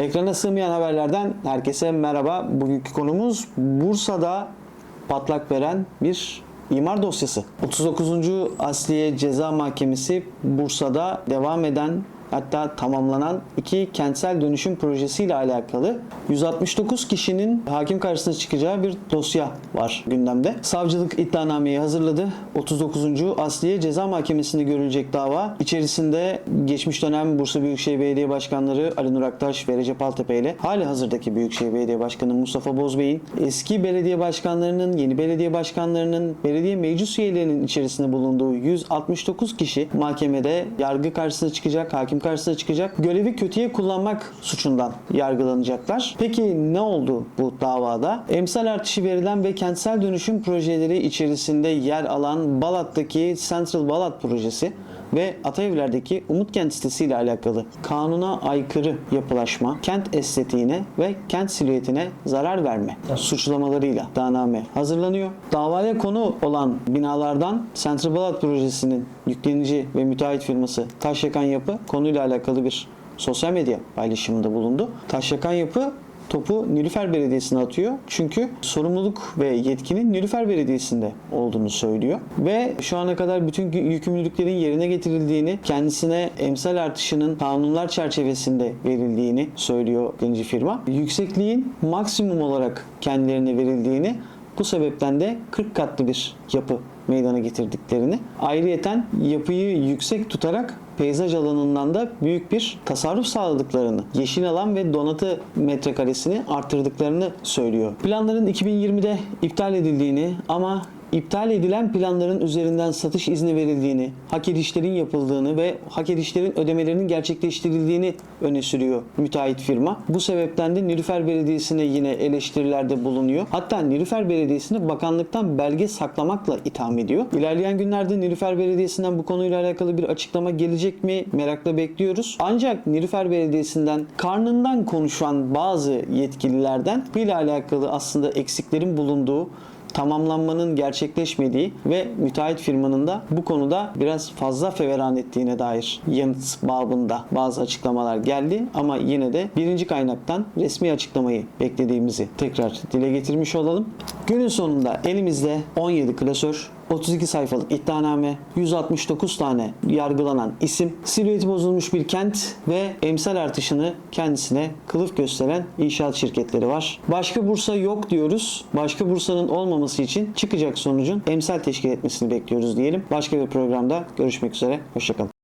Ekrana sığmayan haberlerden herkese merhaba. Bugünkü konumuz Bursa'da patlak veren bir imar dosyası. 39. Asliye Ceza Mahkemesi Bursa'da devam eden hatta tamamlanan iki kentsel dönüşüm projesiyle alakalı 169 kişinin hakim karşısına çıkacağı bir dosya var gündemde. Savcılık iddianameyi hazırladı. 39. Asliye Ceza Mahkemesi'nde görülecek dava içerisinde geçmiş dönem Bursa Büyükşehir Belediye Başkanları Ali Nur Aktaş ve Recep Altepe ile hali hazırdaki Büyükşehir Belediye Başkanı Mustafa Bozbey'in eski belediye başkanlarının, yeni belediye başkanlarının, belediye meclis üyelerinin içerisinde bulunduğu 169 kişi mahkemede yargı karşısına çıkacak, hakim karşısına çıkacak. Görevi kötüye kullanmak suçundan yargılanacaklar. Peki ne oldu bu davada? Emsal artışı verilen ve kentsel dönüşüm projeleri içerisinde yer alan Balat'taki Central Balat projesi ve Atayevler'deki Umut Kent sitesi ile alakalı kanuna aykırı yapılaşma, kent estetiğine ve kent silüetine zarar verme suçlamalarıyla iddianame hazırlanıyor. Davaya konu olan binalardan Central Balat projesinin yüklenici ve müteahhit firması Taşyakan Yapı konuyla alakalı bir sosyal medya paylaşımında bulundu. Taşyakan Yapı topu Nilüfer Belediyesi'ne atıyor. Çünkü sorumluluk ve yetkinin Nilüfer Belediyesi'nde olduğunu söylüyor. Ve şu ana kadar bütün yükümlülüklerin yerine getirildiğini, kendisine emsal artışının kanunlar çerçevesinde verildiğini söylüyor denizci firma. Yüksekliğin maksimum olarak kendilerine verildiğini bu sebepten de 40 katlı bir yapı meydana getirdiklerini, ayrıyeten yapıyı yüksek tutarak peyzaj alanından da büyük bir tasarruf sağladıklarını, yeşil alan ve donatı metrekaresini arttırdıklarını söylüyor. Planların 2020'de iptal edildiğini ama iptal edilen planların üzerinden satış izni verildiğini, hak edişlerin yapıldığını ve hak edişlerin ödemelerinin gerçekleştirildiğini öne sürüyor müteahhit firma. Bu sebepten de Nilüfer Belediyesi'ne yine eleştirilerde bulunuyor. Hatta Nilüfer Belediyesi'ni bakanlıktan belge saklamakla itham ediyor. İlerleyen günlerde Nilüfer Belediyesi'nden bu konuyla alakalı bir açıklama gelecek mi merakla bekliyoruz. Ancak Nilüfer Belediyesi'nden karnından konuşan bazı yetkililerden ile alakalı aslında eksiklerin bulunduğu tamamlanmanın gerçekleşmediği ve müteahhit firmanın da bu konuda biraz fazla feveran ettiğine dair yanıt babında bazı açıklamalar geldi ama yine de birinci kaynaktan resmi açıklamayı beklediğimizi tekrar dile getirmiş olalım. Günün sonunda elimizde 17 klasör 32 sayfalık iddianame, 169 tane yargılanan isim, silüeti bozulmuş bir kent ve emsal artışını kendisine kılıf gösteren inşaat şirketleri var. Başka Bursa yok diyoruz. Başka Bursa'nın olmaması için çıkacak sonucun emsal teşkil etmesini bekliyoruz diyelim. Başka bir programda görüşmek üzere. Hoşçakalın.